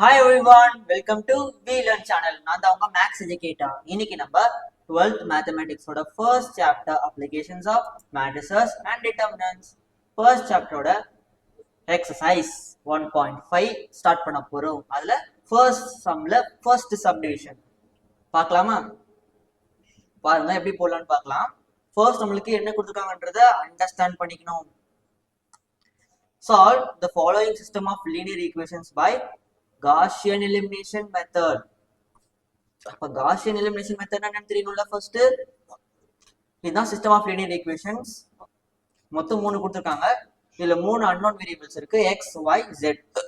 Hi everyone welcome to V learn channel நான் தான் உங்க மேக்ஸ் எஜுகேட்டர் இன்னைக்கு நம்ம 12th மேத்தமெட்டிக்ஸோட first chapter applications of matrices and determinants first சாப்டரோட exercise one point five start பண்ண போறோம். அதுல ஃபர்ஸ்ட் சம்ல ஃபர்ஸ்ட் சப்டிவிஷன் பார்க்கலாமா? பாருங்க எப்படி போடலாம்னு பார்க்கலாம். ஃபர்ஸ்ட் நம்மளுக்கு என்ன கொடுத்துருக்காங்கன்றத அண்டர்ஸ்டாண்ட் பண்ணிக்கணும். Solve the following system of linear equations by Gaussian elimination method அப்ப காஷியன் எலிமினேஷன் மெத்தட் என்னன்னு தெரியணும்ல ஃபர்ஸ்ட் இதுதான் சிஸ்டம் ஆஃப் லீனியர் ஈக்குவேஷன்ஸ் மொத்தம் மூணு கொடுத்துருக்காங்க. இதுல மூணு அன்னோன் வேரியபிள்ஸ் இருக்கு. எக்ஸ் ஒய் ஜெட்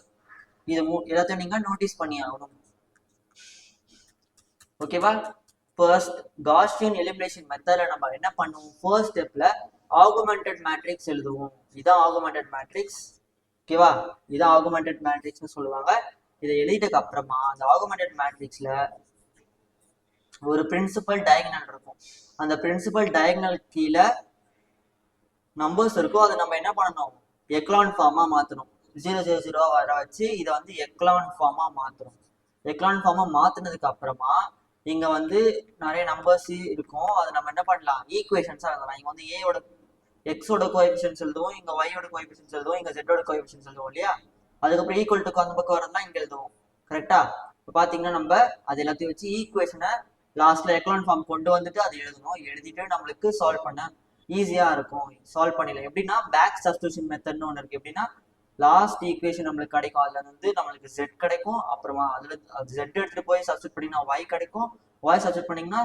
இது மூ எல்லாத்தையும் நீங்க நோட்டீஸ் பண்ணி ஆகணும். ஓகேவா ஃபர்ஸ்ட் காஷியன் எலிமினேஷன் மெத்தட்ல நம்ம என்ன பண்ணுவோம்? ஃபர்ஸ்ட் ஸ்டெப்ல ஆகுமெண்டட் மேட்ரிக்ஸ் எழுதுவோம். இதான் ஆகுமெண்டட் மேட்ரிக்ஸ் ஓகேவா இதான் ஆகுமெண்டட் மேட்ரிக்ஸ்னு சொல்லுவாங்க. இதை எழுதிட்டதுக்கு அப்புறமா அந்த ஆகுமெண்டட் மேட்ரிக்ஸ்ல ஒரு பிரின்சிபல் டயக்னல் இருக்கும். அந்த பிரின்சிபல் டயக்னல் கீழே நம்பர்ஸ் இருக்கும். அதை நம்ம என்ன பண்ணணும்? எக்லான் ஃபார்மா மாத்தணும். ஜீரோ ஜீரோ ஜீரோ வர வச்சு இதை வந்து எக்லான் ஃபார்மா மாத்தணும். எக்லான் ஃபார்மா மாத்தினதுக்கு அப்புறமா இங்க வந்து நிறைய நம்பர்ஸ் இருக்கும். அதை நம்ம என்ன பண்ணலாம்? ஈக்குவேஷன்ஸா எழுதலாம். இங்க வந்து ஏயோட எக்ஸோட கோஎஃபிஷியன்ஸ் எழுதுவோம். இங்க ஒய்யோட கோஎஃபிஷியன்ஸ் எழுதுவோம். இங்க ஜெட்டோட கோஎஃபிஷியன்ஸ் எழுதுவோம் இல்லையா? அதுக்கப்புறம் ஈக்குவல் டுக்கு அந்த பக்கம் வரதான் இங்க எழுதுவோம். கரெக்டா இப்போ பாத்தீங்கன்னா நம்ம அது எல்லாத்தையும் வச்சு ஈக்குவேஷனை லாஸ்ட்ல எக்லான் ஃபார்ம் கொண்டு வந்துட்டு அதை எழுதணும். எழுதிட்டு நம்மளுக்கு சால்வ் பண்ண ஈஸியா இருக்கும். சால்வ் பண்ணிடலாம். எப்படின்னா பேக் சப்ஸ்டியூஷன் மெத்தட்னு ஒன்று இருக்கு. எப்படின்னா லாஸ்ட் ஈக்குவேஷன் நம்மளுக்கு கிடைக்கும். அதுல வந்து நம்மளுக்கு ஜெட் கிடைக்கும். அப்புறமா அதுல ஜெட் எடுத்துட்டு போய் சப்ஸ்டியூட் பண்ணிங்கன்னா ஒய் கிடைக்கும். ஒய் சப்ஸ்டியூட் பண்ணீங்கன்னா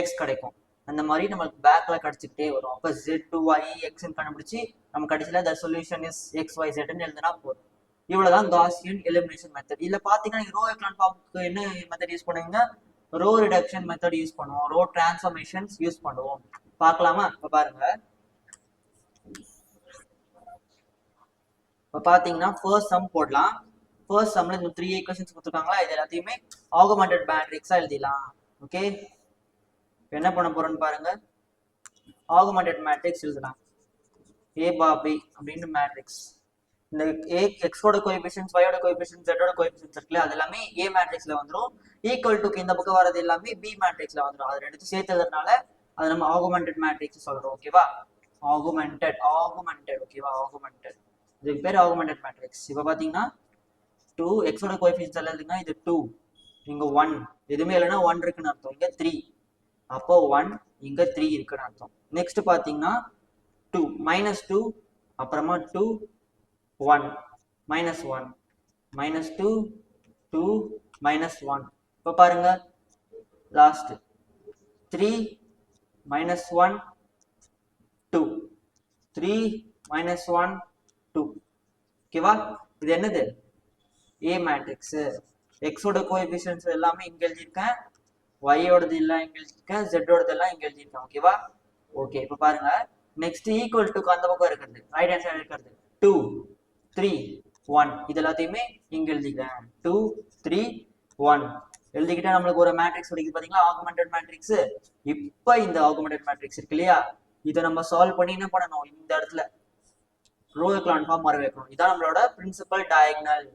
எக்ஸ் கிடைக்கும். அந்த மாதிரி நம்மளுக்கு பேக்ல கிடைச்சிக்கிட்டே வரும். அப்போ ஜெட் டு ஒய் எக்ஸ்ன்னு கண்டுபிடிச்சு நம்ம கடைசியில் the solution is x y ஜெட்னு எழுதுனா போதும். இவ்வளவுதான் காசியன் எலிமினேஷன் மெத்தட் இதுல பாத்தீங்கன்னா ரோ எக்லான் ஃபார்முக்கு என்ன மெத்தட் யூஸ் பண்ணுவீங்கன்னா ரோ ரிடக்ஷன் மெத்தட் யூஸ் பண்ணுவோம். ரோ டிரான்ஸ்ஃபர்மேஷன்ஸ் யூஸ் பண்ணுவோம். பார்க்கலாமா? இப்ப பாருங்க. இப்ப பாத்தீங்கன்னா ஃபர்ஸ்ட் சம் போடலாம். ஃபர்ஸ்ட் சம்ல இந்த த்ரீ ஈக்குவேஷன்ஸ் கொடுத்துருக்காங்களா? இது எல்லாத்தையுமே ஆகுமெண்டட் மேட்ரிக்ஸா எழுதிடலாம். ஓகே என்ன பண்ண போறோம்னு பாருங்க. ஆகுமெண்டட் மேட்ரிக்ஸ் எழுதலாம். ஏ பாபி அப்படின்னு மேட்ரிக்ஸ் இந்த ஏ எக்ஸோட கோஎஃபிஷியன்ஸ் ஒயோட கோஎஃபிஷியன்ஸ் ஜெட்டோட கோஎஃபிஷியன்ஸ் இருக்குல்ல அது எல்லாமே ஏ மேட்ரிக்ஸ்ல வந்துடும் ஈக்குவல் டுக்கு இந்த பக்கம் வரது எல்லாமே பி மேட்ரிக்ஸ்ல வந்துடும் அது ரெண்டுத்தையும் சேர்த்ததுனால அது நம்ம ஆகுமெண்டட் மேட்ரிக்ஸ் சொல்றோம் ஓகேவா ஆகுமெண்டட் ஆகுமெண்டட் ஓகேவா ஆகுமெண்டட் இதுக்கு பேர் ஆகுமெண்டட் மேட்ரிக்ஸ் இப்போ பாத்தீங்கன்னா டூ எக்ஸோட கோஎஃபிஷியன்ஸ் எல்லாம் இது டூ இங்க ஒன் எதுவுமே இல்லைன்னா ஒன் இருக்குன்னு அர்த்தம். இங்க த்ரீ அப்போ ஒன் இங்க த்ரீ இருக்குன்னு அர்த்தம். நெக்ஸ்ட் பாத்தீங்கன்னா டூ மைனஸ் டூ அப்புறமா two one minus one minus two two minus one இப்போ பாருங்க last three minus one two three minus one two ஓகேவா இது என்னது? ஏ மேட்ரிக்ஸ் எக்ஸோட கோஎஃபிஷியன்ஸ் எல்லாமே இங்கே எழுதியிருக்கேன். ஒய்யோடது எல்லாம் இங்கே எழுதியிருக்கேன். ஜெட்டோடது எல்லாம் இங்கே எழுதியிருக்கேன். ஓகேவா ஓகே இப்போ பாருங்க. நெக்ஸ்ட் ஈக்குவல் டுக்கு அந்த பக்கம் இருக்கிறது. ரைட் ஹேண்ட் சைடு இருக்கிறது. டூ த்ரீ ஒன் இது எல்லாத்தையுமே இங்க எழுதிக்கிறேன். டூ த்ரீ ஒன் எழுதிக்கிட்டா நம்மளுக்கு ஒரு மேட்ரிக்ஸ் கிடைக்குது பாத்தீங்களா? ஆகுமெண்டட் மேட்ரிக்ஸ் இப்போ இந்த ஆகுமெண்டட் மேட்ரிக்ஸ் இருக்கு இல்லையா? இதை நம்ம சால்வ் பண்ணி என்ன பண்ணணும்? இந்த இடத்துல ரோல் கிளான் ஃபார்ம் வர வைக்கணும் இதான் நம்மளோட பிரின்சிபல் டயக்னல்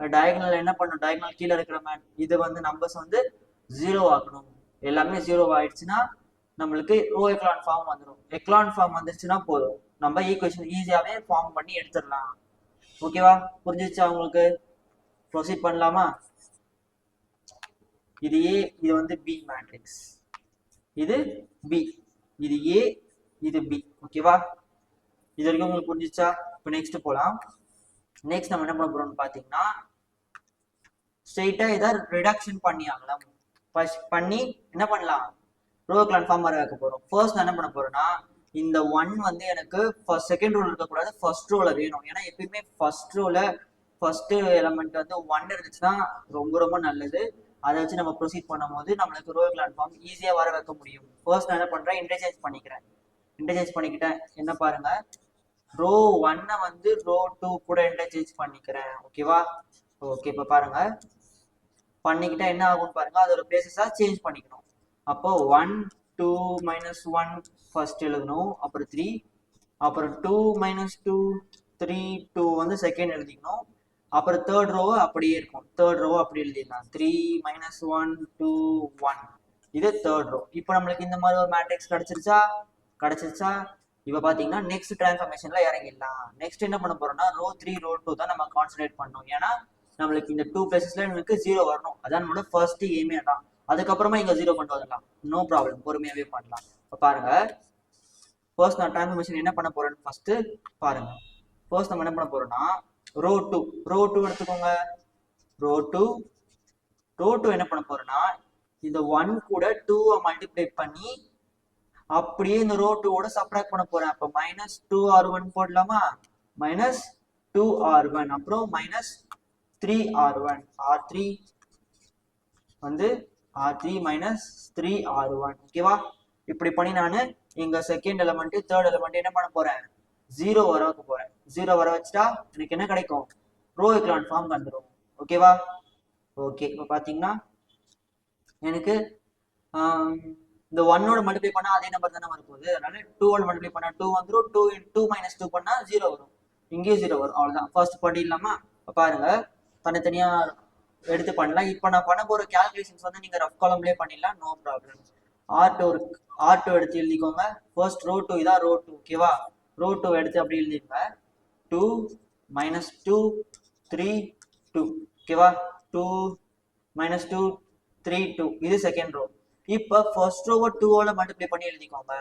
டயக்னல் என்ன பண்ணணும்? டயக்னல் கீழே இருக்கிற மேட் இது வந்து நம்பர்ஸ் வந்து ஜீரோ ஆக்கணும். எல்லாமே ஜீரோ ஆயிடுச்சுன்னா நம்மளுக்கு ரோ எக்லான் ஃபார்ம் வந்துடும் எக்லான் ஃபார்ம் வந்துச்சுன்னா போதும். நம்ம ஈக்குவேஷன் ஈஸியாவே ஃபார்ம் பண்ணி எடுத்துடலாம். ஓகேவா? புரிஞ்சிச்சா உங்களுக்கு? ப்ரொசீட் பண்ணலாமா? இது ஏ இது வந்து பி மேட்ரிக்ஸ் இது பி இது ஏ இது பி ஓகேவா? இது வரைக்கும் உங்களுக்கு புரிஞ்சிச்சா இப்போ நெக்ஸ்ட் போகலாம் நெக்ஸ்ட் நம்ம என்ன பண்ண போறோம்னு பாத்தீங்கன்னா ஸ்ட்ரெயிட்டாக இதை ரிடக்ஷன் பண்ணி ஆகலாம் பண்ணி என்ன பண்ணலாம்? ரோ ஃபார்ம் வர வைக்க போகிறோம் ஃபர்ஸ்ட் நான் என்ன பண்ண போறேன்னா இந்த ஒன் வந்து எனக்கு ஃபர்ஸ்ட் செகண்ட் ரோல் இருக்கக்கூடாது. ஃபர்ஸ்ட் ரோல வேணும். ஏன்னா எப்பயுமே ஃபர்ஸ்ட் ரோல ஃபர்ஸ்ட் எலமெண்ட் வந்து ஒன் இருந்துச்சுன்னா ரொம்ப ரொம்ப நல்லது. அதை வச்சு நம்ம ப்ரொசீட் பண்ணும்போது நம்மளுக்கு ரோ பிளாட்ஃபார்ம் ஈஸியாக வர வைக்க முடியும். ஃபர்ஸ்ட் நான் என்ன பண்ணுறேன் இன்டர்சேஞ்ச் பண்ணிக்கிறேன். இன்டர்சேஞ்ச் பண்ணிக்கிட்டேன். என்ன பாருங்க. ரோ ஒன்னை வந்து ரோ டூ கூட இன்டர்சேஞ்ச் பண்ணிக்கிறேன். ஓகேவா ஓகே இப்போ பாருங்க. பண்ணிக்கிட்டா என்ன ஆகும்னு பாருங்க. அதோட பிளேசஸா சேஞ்ச் பண்ணிக்கணும். அப்போ one two minus one first எழுதணும் அப்புறம் த்ரீ அப்புறம் two minus two three two வந்து செகண்ட் எழுதிக்கணும். அப்புறம் தேர்ட் ரோ அப்படியே இருக்கும். தேர்ட் ரோ அப்படி எழுதிடலாம். Three minus one two one இது தேர்ட் ரோ இப்போ நம்மளுக்கு இந்த மாதிரி ஒரு மேட்ரிக்ஸ் கிடைச்சிருச்சா? கிடைச்சிருச்சா? இப்போ பார்த்தீங்கன்னா நெக்ஸ்ட் டிரான்ஸ்ஃபர்மேஷன்ல இறங்கிடலாம். நெக்ஸ்ட் என்ன பண்ண போறோம்னா ரோ த்ரீ ரோ டூ தான் நம்ம கான்சன்ட்ரேட் பண்ணணும். ஏன்னா நம்மளுக்கு இந்த டூ பிளேசஸ்ல எனக்கு ஜீரோ வரணும். அதான் நம்மளோட ஃபர்ஸ்ட் எய்மே தான். அதுக்கப்புறமா இங்க ஜீரோ கொண்டு வந்துடலாம். நோ ப்ராப்ளம் பொறுமையாவே பண்ணலாம். இப்போ பாருங்க. ஃபர்ஸ்ட் நான் டிரான்ஸ்ஃபர்மேஷன் என்ன பண்ண போறேன்னு ஃபர்ஸ்ட் பாருங்க. ஃபர்ஸ்ட் நம்ம என்ன பண்ண போறோம்னா ரோ டூ ரோ டூ எடுத்துக்கோங்க. ரோ டூ ரோ டூ என்ன பண்ண போறேன்னா இந்த ஒன் கூட டூவை மல்டிப்ளை பண்ணி அப்படியே இந்த ரோ டூவோட சப்ராக்ட் பண்ண போறேன். அப்போ மைனஸ் டூ ஆர் ஒன் போடலாமா? மைனஸ் டூ ஆர் ஒன் அப்புறம் minus three R one R three வந்து R three minus three R one ஓகேவா இப்படி பண்ணி நான் இங்க செகண்ட் எலமெண்ட் தேர்ட் எலமெண்ட் என்ன பண்ண போறேன்? ஜீரோ வர வைக்க போறேன். ஜீரோ வர வச்சுட்டா எனக்கு என்ன கிடைக்கும்? ரோ எக்லான் ஃபார்ம் வந்துடும் ஓகேவா ஓகே இப்போ பார்த்தீங்கன்னா எனக்கு இந்த ஒன்னோட மல்டிப்ளை பண்ணா அதே நம்பர் தானே வரப்போகுது அதனால டூவோட மல்டிப்ளை பண்ணால் டூ வந்துடும் டூ டூ மைனஸ் டூ பண்ணா ஜீரோ வரும். இங்கேயும் ஜீரோ வரும். அவ்வளோதான் ஃபர்ஸ்ட் பண்ணிடலாமா இப்போ பாருங்க தனித்தனியா எடுத்து பண்ணலாம். இப்போ நான் பண்ண போற கேல்குலேஷன்ஸ் வந்து நீங்க ரஃப் காலம்லேயே பண்ணிடலாம். No problem R two R two எடுத்து எழுதிக்கோங்க. ஃபர்ஸ்ட் ரோ டூ இதான் ரோ டூ ஓகேவா ரோ டூ எடுத்து அப்படி எழுதிருங்க. Two minus two three two ஓகேவா two minus two three two இது செகண்ட் ரோ இப்போ ஃபர்ஸ்ட் ரோவை டூவோட மல்டிப்ளை பண்ணி எழுதிக்கோங்க.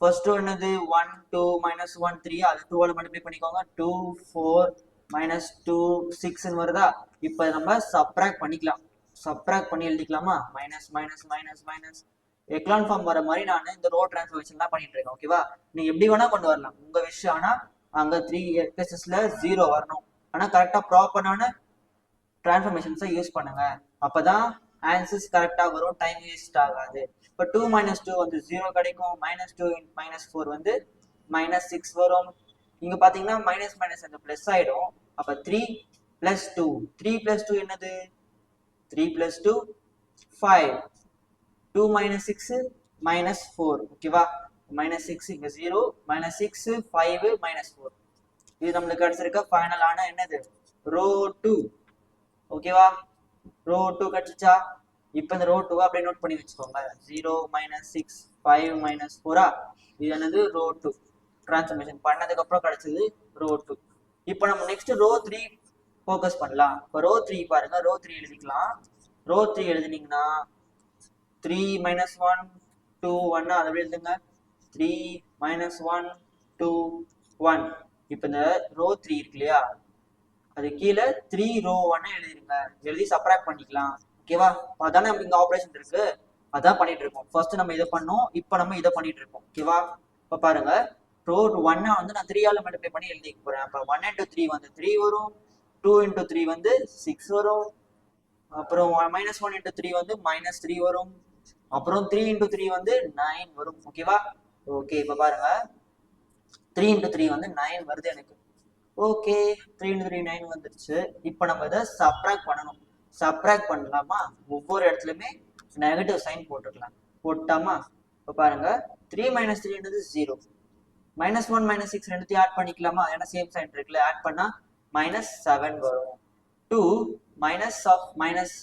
ஃபர்ஸ்ட் ரோ என்னது? One two minus one three அது டூவோட மல்டிப்ளை பண்ணிக்கோங்க. டூ ஃபோர் மைனஸ் டூ சிக்ஸ்னு வருதா? இப்போ நம்ம சப்ராக் பண்ணிக்கலாம். சப்ராக் பண்ணி எழுதிக்கலாமா? Minus minus minus minus echelon form வர மாதிரி நான் இந்த ரோ டிரான்ஸ்ஃபர்மேஷன் தான் பண்ணிட்டு இருக்கேன் ஓகேவா நீ எப்படி வேணா கொண்டு வரலாம். உங்க விஷயம் ஆனா அங்க த்ரீ எக்ஸஸ்ல ஜீரோ வரணும். ஆனா கரெக்டா ப்ராப்பரான டிரான்ஸ்ஃபர்மேஷன்ஸை யூஸ் பண்ணுங்க. அப்பதான் ஆன்சர்ஸ் கரெக்டா வரும் டைம் வேஸ்ட் ஆகாது. இப்போ டூ மைனஸ் டூ வந்து ஜீரோ கிடைக்கும் மைனஸ் டூ மைனஸ் ஃபோர் வந்து மைனஸ் சிக்ஸ் வரும். இங்க பாத்தீங்கன்னா மைனஸ் மைனஸ் அந்த பிளஸ் ஆயிடும். அப்ப three plus two three plus two என்னது? Three plus two five two minus six minus four ஓகேவா மைனஸ் சிக்ஸ் இங்க zero minus six five minus four இது நம்மளுக்கு கிடைச்சிருக்க ஃபைனலான என்னது? ரோ டூ ஓகேவா ரோ டூ கிடைச்சிச்சா இப்போ இந்த ரோ டூ அப்படியே நோட் பண்ணி வச்சுக்கோங்க. Zero minus six five minus ஃபோரா இது என்னது? ரோ டூ டிரான்ஸ்ஃபர்மேஷன் பண்ணதுக்கு அப்புறம் கிடைச்சது ரோ டூ இப்போ நம்ம நெக்ஸ்ட் ரோ த்ரீ ஃபோக்கஸ் பண்ணலாம். இப்போ ரோ த்ரீ பாருங்க ரோ த்ரீ எழுதிக்கலாம். ரோ த்ரீ எழுதுனீங்கன்னா த்ரீ மைனஸ் ஒன் டூ ஒன்னு அதை எப்படி எழுதுங்க? Three minus one two one இப்போ இந்த ரோ த்ரீ இருக்கு இல்லையா? அது கீழே த்ரீ ரோ ஒன்னு எழுதிருங்க. எழுதி சப்ராக்ட் பண்ணிக்கலாம். ஓகேவா அதானே நம்ம இங்கே ஆப்ரேஷன் இருக்கு? அதான் பண்ணிட்டு இருக்கோம். ஃபர்ஸ்ட் நம்ம இதை பண்ணோம் இப்போ நம்ம இதை பண்ணிட்டு இருக்கோம். ஓகேவா இப்போ பாருங்க. ரோ ஒன்னை வந்து நான் த்ரீ மல்டிப்ளை பண்ணி எழுதிக்க போறேன். அப்போ ஒன் இன்டூ த்ரீ வந்து த்ரீ வரும் டூ இன்டூ த்ரீ வந்து சிக்ஸ் வரும். அப்புறம் மைனஸ் ஒன் இன்டூ த்ரீ வந்து மைனஸ் த்ரீ வரும். அப்புறம் த்ரீ இன்டூ த்ரீ வந்து நைன் வரும். ஓகேவா ஓகே இப்போ பாருங்க. த்ரீ இன்டூ த்ரீ வந்து நைன் வருது எனக்கு. Okay three into three nine வந்துருச்சு. இப்போ நம்ம இதை சப்ராக்ட் பண்ணணும். சப்ராக்ட் பண்ணலாமா? ஒவ்வொரு இடத்துலையுமே நெகட்டிவ் சைன் போட்டுக்கலாம். போட்டாமா? இப்போ பாருங்க. Three minus த்ரீன்றது zero minus one minus six ரெண்டுத்தையும் ஆட் பண்ணிக்கலாமா? ஏன்னா சேம் சைன் இருக்குல்ல. ஆட் பண்ணா மைனஸ் செவன் வரும். Two minus of minus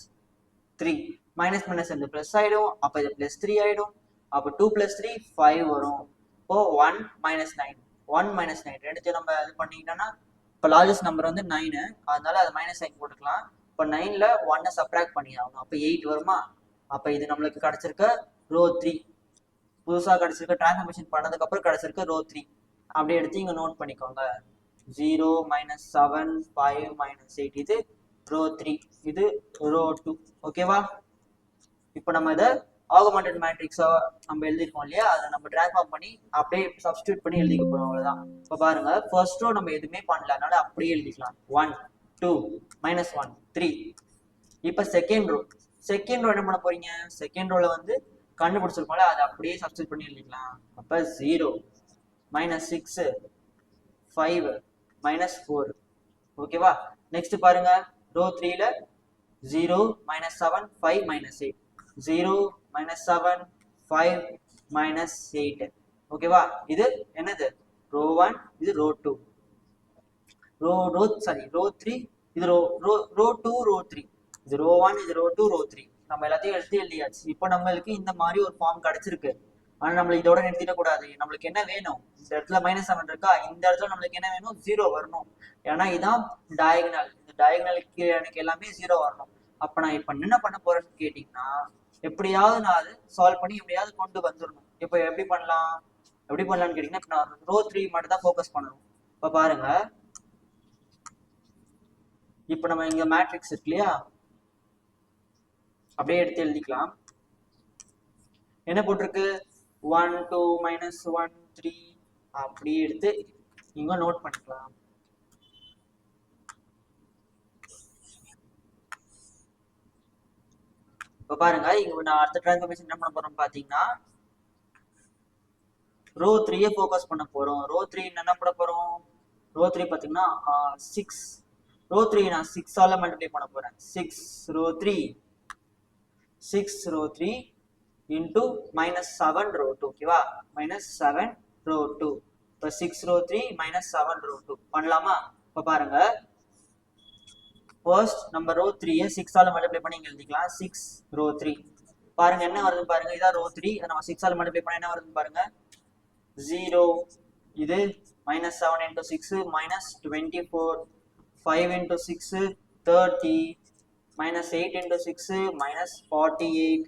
three minus minus இந்த ப்ளஸ் ஆயிடும். அப்போ இது ப்ளஸ் த்ரீ ஆயிடும். அப்போ டூ ப்ளஸ் த்ரீ ஃபைவ் வரும். இப்போ one minus nine one minus nine ரெண்டுத்தையும் நம்ம இது பண்ணிக்கிட்டோம்னா இப்போ லார்ஜஸ்ட் நம்பர் வந்து நைனு அதனால அது மைனஸ் சைன் போட்டுக்கலாம். இப்போ நைனில் ஒன்னை சப்ராக்ட் பண்ணி ஆகணும் அப்போ எயிட் வருமா? அப்போ இது நம்மளுக்கு கிடச்சிருக்க ரோ த்ரீ புதுசாக கிடைச்சிருக்க டிரான்ஸ்ஃபர்மேஷன் பண்ணதுக்கப்புறம் கிடைச்சிருக்க ரோ த்ரீ அப்படியே எடுத்து இங்கே நோட் பண்ணிக்கோங்க. Zero minus seven five minus eight இது ரோ த்ரீ இது ரோ டூ ஓகேவா இப்போ நம்ம இதை ஆகுமெண்டட் மேட்ரிக்ஸா நம்ம எழுதிருக்கோம் இல்லையா? அதை நம்ம டிரான்ஸ்ஃபார்ம் பண்ணி அப்படியே சப்ஸ்டியூட் பண்ணி எழுதிக்க போகிறோம் அவ்வளோதான் இப்போ பாருங்க ஃபர்ஸ்ட் ரோ நம்ம எதுவுமே பண்ணல. அதனால அப்படியே எழுதிக்கலாம். One two minus one three இப்போ செகண்ட் ரோ செகண்ட் ரோ என்ன பண்ண போறீங்க? செகண்ட் ரோல வந்து கண்டுபிடிச்சிருக்கோம்ல அதை அப்படியே சப்ஸ்டிட் பண்ணி எழுதிக்கலாம். அப்போ zero minus six five minus four ஓகேவா நெக்ஸ்ட் பாருங்க. ரோ த்ரீல zero minus seven five minus eight zero minus seven five minus eight ஓகேவா இது என்னது? ரோ ஒன் இது row two row row sorry row three இது row row row two row three இது row one இது row two row three நம்ம எல்லாத்தையும் எழுதி எழுதியாச்சு. இப்போ நம்மளுக்கு இந்த மாதிரி ஒரு ஃபார்ம் கிடைச்சிருக்கு. ஆனா நம்மளுக்கு இதோட நிறுத்திடக்கூடாது நம்மளுக்கு என்ன வேணும்? இந்த இடத்துல மைனஸ் செவன் இருக்கா? இந்த இடத்துல நம்மளுக்கு என்ன வேணும்? ஜீரோ வரணும். ஏன்னா இதுதான் டயகனல் இந்த டயகனலுக்கு எனக்கு எல்லாமே ஜீரோ வரணும். அப்ப நான் இப்ப என்ன பண்ண போறேன்னு கேட்டீங்கன்னா எப்படியாவது நான் அது சால்வ் பண்ணி எப்படியாவது கொண்டு வந்துடணும். இப்போ எப்படி பண்ணலாம்? எப்படி பண்ணலாம்னு கேட்டீங்கன்னா இப்போ நான் ரோ த்ரீ மட்டும் தான் ஃபோக்கஸ் பண்ணணும். இப்ப பாருங்க. இப்ப நம்ம இங்க மேட்ரிக்ஸ் இருக்கு இல்லையா? அப்படியே எடுத்து எழுதிக்கலாம். என்ன போட்டிருக்கு? One two minus one three அப்படியே எடுத்து இங்க நோட் பண்ணிக்கலாம். இப்ப பாருங்க இங்க நான் அடுத்த டிரான்ஸ்ஃபர்மேஷன் என்ன பண்ண போறோம் பாத்தீங்கன்னா ரோ த்ரீயை ஃபோக்கஸ் பண்ண போறோம். ரோ த்ரீ என்ன பண்ண போறோம்? ரோ த்ரீ பாத்தீங்கன்னா சிக்ஸ் ரோ த்ரீ நான் சிக்ஸால மல்டிப்ளை பண்ண போறேன். Six row three six row three into minus seven row two ஓகேவா மைனஸ் செவன் ரோ டூ இப்போ six row three minus seven row two பண்ணலாமா? இப்போ பாருங்க. ஃபர்ஸ்ட் நம்ம ரோ த்ரீயை சிக்ஸால மல்டிப்ளை பண்ணி இங்க எழுதிக்கலாம். சிக்ஸ் ரோ த்ரீ பாருங்க என்ன வருதுன்னு பாருங்க? இதான் ரோ த்ரீ இதை நம்ம சிக்ஸால மல்டிப்ளை பண்ண என்ன வருதுன்னு பாருங்க. ஜீரோ இது minus seven into six minus twenty four five into six thirty minus eight into six minus forty eight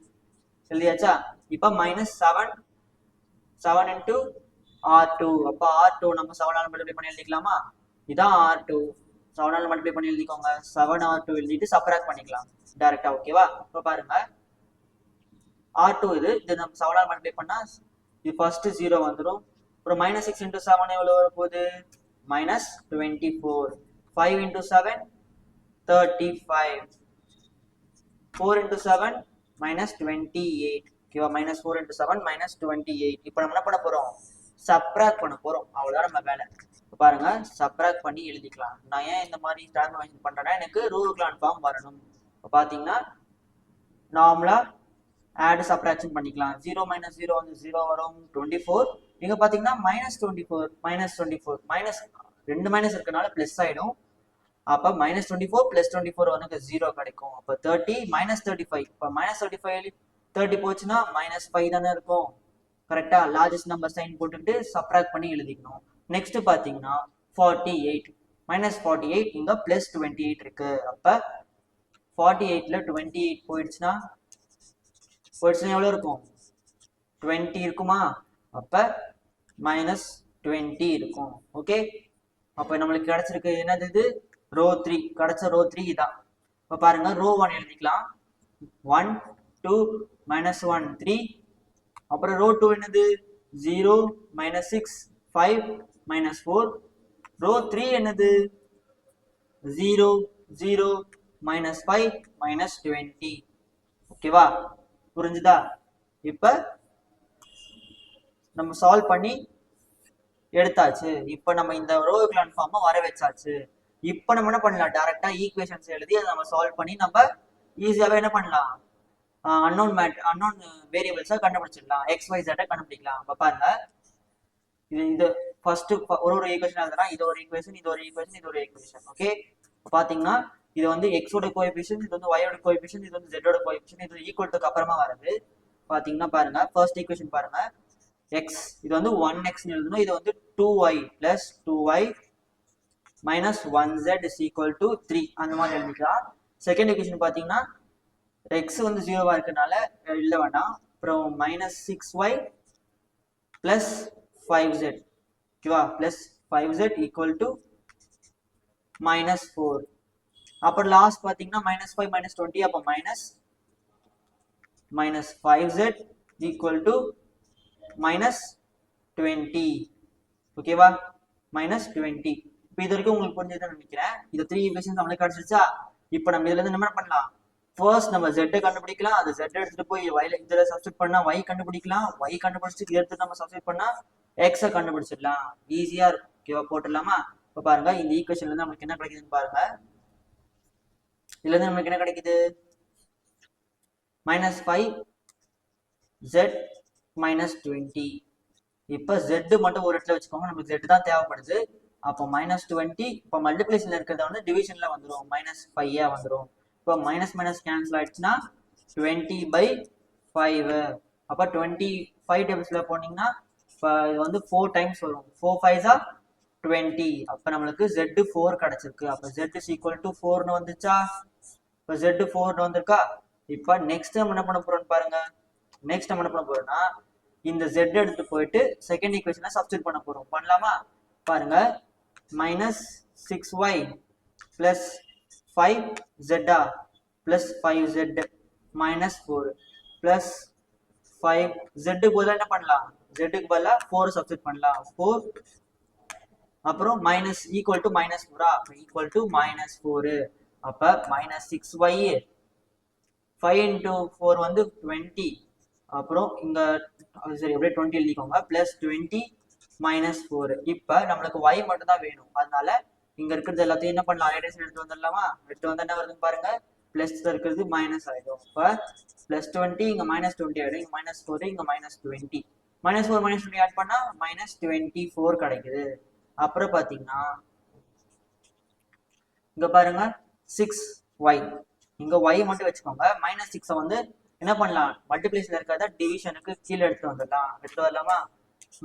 எழுதியாச்சா இப்போ minus seven seven into R two அப்போ ஆர் டூ நம்ம செவனால் மல்டிப்ளை பண்ணி எழுதிக்கலாமா? இதான் ஆர் டூ செவனால் மல்டிப்ளை பண்ணி எழுதிக்கோங்க. Seven R two எழுதிட்டு subtract பண்ணிக்கலாம். டேரெக்டாக ஓகேவா இப்போ பாருங்க. ஆர் டூ இது இது நம்ம செவனால் மல்டிப்ளை பண்ணால் இது ஃபர்ஸ்ட் ஜீரோ வந்துடும் அப்புறம் மைனஸ் சிக்ஸ் இன்டூ செவன் எவ்வளோ வரப்போகுது? Minus twenty four five into seven thirty five four into seven minus twenty eight ஓகேவா minus four into seven minus twenty eight இப்போ நம்ம என்ன பண்ண போகிறோம் சப்ராக்ட் பண்ண போகிறோம் அவ்வளோதான் நம்ம வேலை. இப்போ பாருங்க சப்ராக்ட் பண்ணி எழுதிக்கலாம். நான் ஏன் இந்த மாதிரி டிரான்ஸ்ஃபர்மேஷன் பண்ணுறேன்னா எனக்கு ரூல் கிளான் ஃபார்ம் வரணும். இப்போ பார்த்தீங்கன்னா நார்மலாக ஆட் சப்ராக்ஷன் பண்ணிக்கலாம். ஜீரோ மைனஸ் ஜீரோ வந்து ஜீரோ வரும். டுவெண்ட்டி ஃபோர் நீங்கள் பார்த்தீங்கன்னா minus twenty four minus twenty four minus ரெண்டு மைனஸ் இருக்கனால ப்ளஸ் ஆகிடும் அப்போ minus twenty four plus twenty four வந்து ஜீரோ கிடைக்கும். அப்போ தேர்ட்டி மைனஸ் தேர்ட்டி ஃபைவ் இப்போ மைனஸ் தேர்ட்டி ஃபைவ் தேர்ட்டி போச்சுன்னா மைனஸ் ஃபைவ் தானே இருக்கும். கரெக்டாக லார்ஜஸ்ட் நம்பர் சைன் போட்டுக்கிட்டு சப்ராக்ட் பண்ணி எழுதிக்கணும். நெக்ஸ்ட் பார்த்தீங்கன்னா forty eight minus forty eight இங்கே ப்ளஸ் டுவெண்ட்டி எயிட் இருக்கு. அப்போ ஃபார்ட்டி எயிட்ல டுவெண்ட்டி எயிட் போயிடுச்சுன்னா போயிடுச்சுன்னா எவ்வளோ இருக்கும்? டுவெண்ட்டி இருக்குமா? அப்போ மைனஸ் டுவெண்ட்டி இருக்கும். ஓகே அப்போ நம்மளுக்கு கிடச்சிருக்கு. என்னது இது? ரோ த்ரீ கிடைச்ச ரோ த்ரீ இதான். இப்போ பாருங்க ரோ ஒன் எழுதிக்கலாம். One two minus one three அப்புறம் ரோ டூ என்னது? Zero minus six five minus four row three என்னது? Zero zero minus five minus twenty ஓகேவா புரிஞ்சுதா? இப்போ நம்ம சால்வ் பண்ணி எடுத்தாச்சு. இப்போ நம்ம இந்த ரோ கிளான் ஃபார்மை வர வச்சாச்சு. இப்போ நம்ம என்ன பண்ணலாம்? டேரக்டா ஈக்குவேஷன்ஸ் எழுதி அதை நம்ம சால்வ் பண்ணி நம்ம ஈஸியாவே என்ன பண்ணலாம்? அன்னோன் மேட் அன்னோன் வேரியபிள்ஸை கண்டுபிடிச்சிடலாம். எக்ஸ் ஒய் ஜெட்டை கண்டுபிடிக்கலாம். அப்போ பாருங்க. இது இது ஃபர்ஸ்ட் ஒரு ஒரு ஈக்குவேஷன் எழுதுனா இது ஒரு ஈக்குவேஷன் இது ஒரு ஈக்குவேஷன் இது ஒரு ஈக்குவேஷன் ஓகே பாத்தீங்கன்னா இது வந்து எக்ஸோட கோஎபிஷன் இது வந்து ஒயோட கோஎபிஷன் இது வந்து ஜெட்டோட கோஎபிஷன் இது ஈக்குவல் டுக்கு அப்புறமா வருது. பாத்தீங்கன்னா பாருங்க ஃபர்ஸ்ட் ஈக்குவேஷன் பாருங்க. எக்ஸ் இது வந்து ஒன் எக்ஸ் எழுதணும். இது வந்து two y plus two y minus one z is equal to three அந்த மாதிரி எழுதிக்கலாம். செகண்ட் ஈக்குவேஷன் பார்த்தீங்கன்னா எக்ஸ் வந்து ஜீரோவா இருக்கனால இல்லை வேண்டாம். அப்புறம் minus six y plus five z ஓகேவா plus five z equal to minus four அப்புறம் லாஸ்ட் பார்த்தீங்கன்னா மைனஸ் ஃபைவ் மைனஸ் டுவெண்ட்டி அப்போ minus minus five z equal to minus twenty ஓகேவா மைனஸ் டுவெண்ட்டி இப்போ இது வரைக்கும் உங்களுக்கு புரிஞ்சதுன்னு நினைக்கிறேன். இது த்ரீ ஈக்குவேஷன்ஸ் நம்மளுக்கு கிடைச்சிருச்சா? இப்போ நம்ம இதுல இருந்து என்ன பண்ணலாம்? ஃபர்ஸ்ட் நம்ம ஜெட்டை கண்டுபிடிக்கலாம். அந்த ஜெட் எடுத்துட்டு போய் ஒய்ல இதுல சப்ஸ்டிட் பண்ணா ஒய் கண்டுபிடிக்கலாம். ஒய் கண்டுபிடிச்சிட்டு இதை எடுத்து நம்ம சப்ஸ்டிட் பண்ணா எக்ஸை கண்டுபிடிச்சிடலாம். ஈஸியா இருக்கும். ஓகேவா போட்டுடலாமா? இப்போ பாருங்க இந்த ஈக்குவேஷன்ல இருந்து நம்மளுக்கு என்ன கிடைக்குதுன்னு பாருங்க. இதுல இருந்து நம்மளுக்கு என்ன கிடைக்குது? Minus five z minus twenty இப்போ ஜெட்டு மட்டும் ஒரு இடத்துல வச்சுக்கோங்க. நமக்கு ஜெட் தான் தேவைப்படுது. அப்போ மைனஸ் டுவெண்ட்டி இப்போ மல்டிபிளேஷன்ல இருக்கிறத வந்து டிவிஷன்ல வந்துடும் மைனஸ் ஃபைவ் வந்துடும் இப்போ மைனஸ் மைனஸ் கேன்சல் ஆயிடுச்சுன்னா டுவெண்ட்டி பை ஃபைவ் அப்போ டுவெண்ட்டி ஃபைவ் டேபிள்ஸ்ல போனீங்கன்னா இப்போ இது வந்து ஃபோர் டைம்ஸ் வரும். ஃபோர் ஃபைவ்ஸா டுவெண்ட்டி அப்போ நம்மளுக்கு ஜெட்டு ஃபோர் கிடச்சிருக்கு. அப்போ ஜெட் இஸ் ஈக்குவல் டு ஃபோர்னு வந்துச்சா? இப்போ ஜெட்டு ஃபோர்னு வந்திருக்கா? இப்போ நெக்ஸ்ட் நம்ம என்ன பண்ண போறோம்னு பாருங்க. நெக்ஸ்ட் நம்ம என்ன பண்ண போறோம்னா இந்த ஜெட் எடுத்து போயிட்டு செகண்ட் ஈக்குவேஷனை சப்ஸ்டியூட் பண்ண போறோம். பண்ணலாமா? பாருங்க. Minus six y plus five Jeddah plus five z minus four plus five ஜெட்டுக்கு பதிலாக என்ன பண்ணலாம்? ஜெட்டுக்கு பதிலா ஃபோர் சப்ஸ்டியூட் பண்ணலாம். ஃபோர் அப்புறம் மைனஸ் ஈக்குவல் டு மைனஸ் ஃபோரா அப்போ ஈக்குவல் டு மைனஸ் ஃபோரு அப்போ minus six y five into four வந்து டுவெண்ட்டி அப்புறம் இங்கே சரி அப்படியே டுவெண்ட்டி எழுதிக்கோங்க. ப்ளஸ் டுவெண்ட்டி மைனஸ் ஃபோர் இப்போ நம்மளுக்கு ஒய் மட்டும் தான் வேணும். அதனால இங்கே இருக்கிறது எல்லாத்தையும் என்ன பண்ணலாம்? ஐடேஷன் எடுத்து வந்துடலாமா? எடுத்து வந்து என்ன வருதுன்னு பாருங்க. பிளஸ் இருக்கிறது மைனஸ் ஆகிடும் இப்போ பிளஸ் டுவெண்ட்டி இங்கே மைனஸ் டுவெண்ட்டி ஆகிடும் இங்கே மைனஸ் ஃபோர் இங்கே minus twenty minus four minus twenty add பண்ணால் மைனஸ் டுவெண்ட்டி ஃபோர் கிடைக்குது. அப்புறம் பார்த்தீங்கன்னா இங்க பாருங்க. சிக்ஸ் ஒய் இங்க ஒய் மட்டும் வச்சுக்கோங்க. மைனஸ் சிக்ஸை வந்து என்ன பண்ணலாம்? மல்டிப்ளேஷன்ல இருக்கிறத டிவிஷனுக்கு கீழே எடுத்து வந்துடலாம். எடுத்து வரலாமா?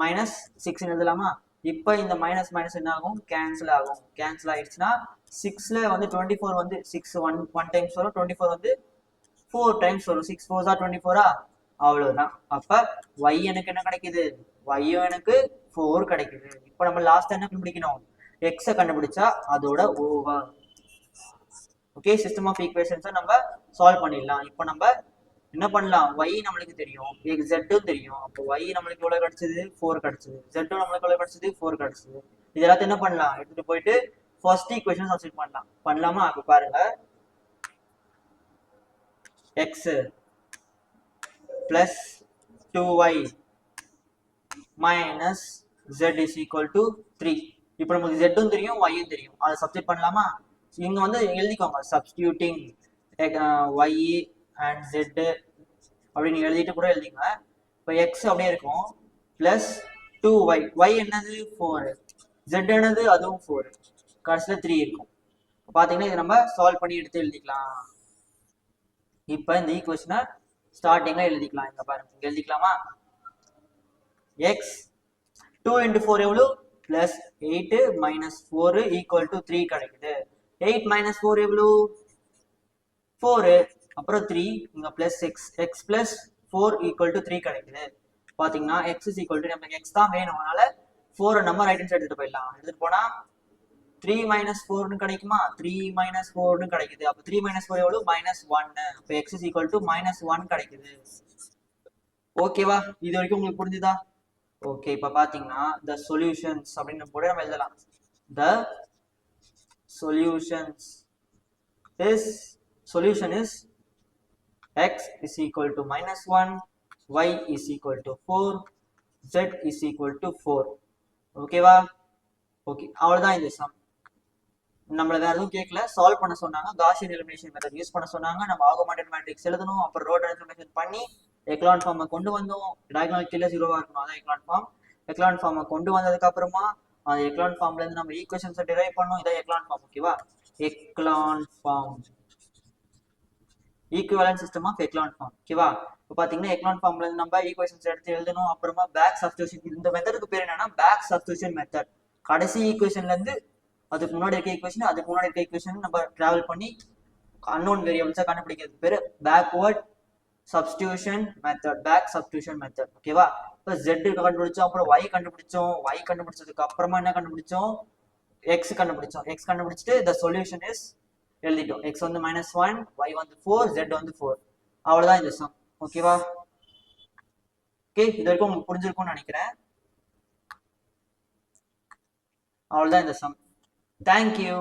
மைனஸ் சிக்ஸ் எழுதலாமா? இப்போ இந்த மைனஸ் மைனஸ் என்ன ஆகும்? கேன்சல் ஆகும். கேன்சல் ஆயிடுச்சுன்னா சிக்ஸ்ல வந்து டுவெண்ட்டி ஃபோர் வந்து சிக்ஸ் ஒன் ஒன் டைம்ஸ் வரும். டுவெண்ட்டி ஃபோர் வந்து ஃபோர் டைம்ஸ் வரும். சிக்ஸ் ஃபோர் தான் டுவெண்ட்டி ஃபோரா அவ்வளவுதான். அப்ப ஒய் எனக்கு என்ன கிடைக்குது? ஒய்யும் எனக்கு ஃபோர் கிடைக்குது. இப்போ நம்ம லாஸ்ட் என்ன கண்டுபிடிக்கணும்? எக்ஸை கண்டுபிடிச்சா அதோட ஓவர் ஓகே சிஸ்டம் ஆஃப் ஈக்குவேஷன்ஸை நம்ம சால்வ் பண்ணிடலாம். இப்போ நம்ம என்ன பண்ணலாம்? ஒய் நம்மளுக்கு தெரியும். எக்ஸ் ஜெட்டும் தெரியும். அப்போ ஒய் நம்மளுக்கு எவ்வளவு கிடைச்சது? ஃபோர் கிடைச்சது. ஜெட்டும் நம்மளுக்கு எவ்வளவு கிடைச்சது? ஃபோர் கிடைச்சது. இது எல்லாத்தையும் என்ன பண்ணலாம்? எடுத்துட்டு போயிட்டு ஃபர்ஸ்ட் ஈக்குவேஷன் சப்ஸ்டிட் பண்ணலாம். பண்ணலாமா? அப்போ பாருங்க. X plus two y minus z is equal to three இப்போ நமக்கு ஜெட்டும் தெரியும் ஒய்யும் தெரியும். அதை சப்ஸ்டிட் பண்ணலாமா? இங்க வந்து எழுதிக்கோங்க. Substituting y eh, and z அப்படின்னு எழுதிட்டு கூட எழுதிங்க இப்போ எக்ஸ் அப்படியே இருக்கும். ப்ளஸ் டூ ஒய் ஒய் என்னது? ஃபோரு ஜெட் என்னது? அதுவும் ஃபோர் கடைசியில் த்ரீ இருக்கும். பார்த்தீங்கன்னா இதை நம்ம சால்வ் பண்ணி எடுத்து எழுதிக்கலாம். இப்போ இந்த ஈக்குவேஷனை ஸ்டார்டிங்கில் எழுதிக்கலாம். இங்கே பாருங்க. இங்கே எழுதிக்கலாமா? எக்ஸ் டூ இன்ட்டு ஃபோர் எவ்வளோ plus eight minus four equal to three கிடைக்குது. எயிட் மைனஸ் ஃபோர் எவ்வளோ ஃபோரு அப்புறம் த்ரீ இங்கே plus x x plus four equal to three கிடைக்குது. பார்த்தீங்கன்னா எக்ஸ் இஸ் ஈக்குவல் டு நமக்கு எக்ஸ் தான் வேணும். அதனால ஃபோரை நம்ம ரைட் ஹேண்ட் சைடு எடுத்துட்டு போயிடலாம். எடுத்துட்டு போனால் த்ரீ மைனஸ் ஃபோர்னு கிடைக்குமா? த்ரீ மைனஸ் ஃபோர்னு கிடைக்குது. அப்போ த்ரீ மைனஸ் ஃபோர் எவ்வளோ மைனஸ் ஒன்னு இப்போ x is equal to minus one கிடைக்குது. ஓகேவா இது வரைக்கும் உங்களுக்கு புரிஞ்சுதா? ஓகே இப்போ பார்த்தீங்கன்னா த சொல்யூஷன்ஸ் அப்படின்னு கூட நம்ம எழுதலாம். The solutions is solution is x is equal to minus 1 y is equal to 4 z is equal to 4 ஓகேவா ஓகே அவ்வளோதான் இந்த சம் நம்மள வேற எதுவும் கேட்கல சால்வ் பண்ண சொன்னாங்க. காஷியன் எலிமினேஷன் மெத்தட் யூஸ் பண்ண சொன்னாங்க. நம்ம ஆகுமெண்டட் மேட்ரிக்ஸ் எழுதணும். அப்புறம் ரோட் இன்ஃபர்மேஷன் பண்ணி எக்லான் ஃபார்மை கொண்டு வந்தோம். டயக்னல் கீழே ஜீரோவா இருக்கணும். அதான் எக்லான் ஃபார்ம் எக்லான் ஃபார்மை கொண்டு வந்ததுக்கு அப்புறமா அந்த எக்லான் ஃபார்ம்ல இருந்து நம்ம ஈக்குவேஷன்ஸை டிரைவ் பண்ணோம். இதான் எக்லான் ஃபார்ம் ஓகேவா echelon form equivalent system of echelon form ஓகேவா இப்போ பார்த்தீங்கன்னா எக்லான் ஃபார்ம்ல இருந்து நம்ம ஈக்குவேஷன்ஸ் எடுத்து எழுதணும். அப்புறமா பேக் சப்ஸ்டியூஷன் இந்த மெத்தடுக்கு பேர் என்னன்னா பேக் சப்ஸ்டியூஷன் மெத்தட் கடைசி ஈக்குவேஷன்ல இருந்து அதுக்கு முன்னாடி இருக்க ஈக்குவேஷன் அதுக்கு முன்னாடி இருக்க ஈக்குவேஷன் நம்ம டிராவல் பண்ணி அன்னோன் வேரியபிள்ஸை கண்டுபிடிக்கிறது. பேர் backward substitution method back substitution method ஓகேவா இப்போ ஜெட் கண்டுபிடிச்சோம் அப்புறம் ஒய் கண்டுபிடிச்சோம். ஒய் கண்டுபிடிச்சதுக்கு அப்புறமா என்ன கண்டுபிடிச்சோம்? எக்ஸ் கண்டுபிடிச்சோம். எக்ஸ் கண்டுபிடிச்சிட்டு த சொல்யூஷன் இஸ் எழுதிட்டோம். எக்ஸ் வந்து மைனஸ் ஒன் ஒய் வந்து ஃபோர் ஜெட் வந்து ஃபோர் அவ்வளோதான் இந்த சம் ஓகேவா ஓகே இது வரைக்கும் உங்களுக்கு புரிஞ்சிருக்கும்னு நினைக்கிறேன். அவ்வளோதான் இந்த சம் தேங்க்யூ